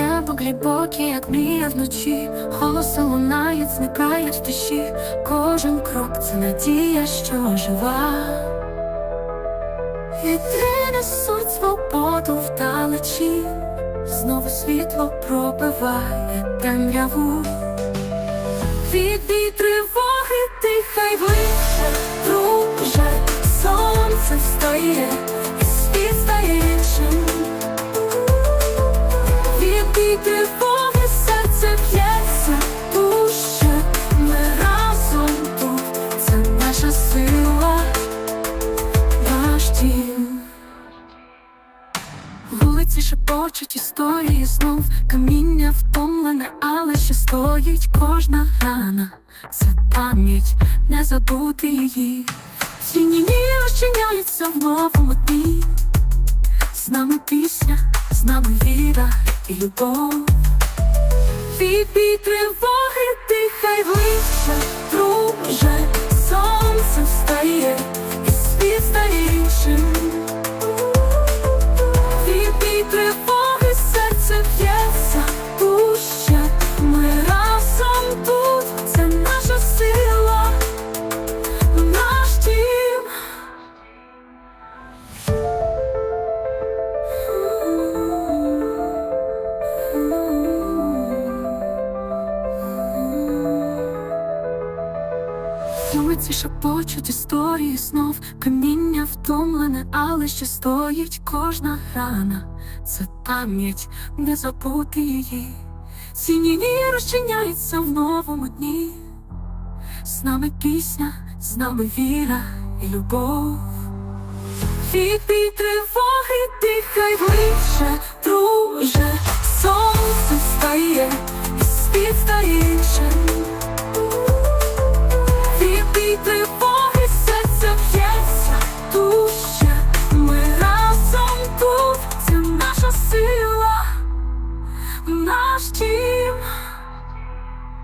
глибокі, як мрія вночі, голоси лунають, зникають в тиші. Кожен крок це надія, що жива. Вітри несуть свободу вдалечі, знову світло пробиває темряву. Від тривоги, Відбій тривоги, серце б'ється, душе, ми разом це наша сила, наш дім. Вулиці шепочуть історії знов. Каміння втомлене, але ще стоїть кожна рана Це пам'ять, не забути її. Тіні ні розчиняються в новому дні. З нами пісня, з нами віра і любов Відбій тривоги, Вулиці шепочуть історії знов Каміння втомлене, але ще стоїть кожна рана Це пам'ять, не забути її. Сіні розчиняються в новому дні. З нами пісня, з нами віра і любов. Відбій тривоги, дихай ближче, друже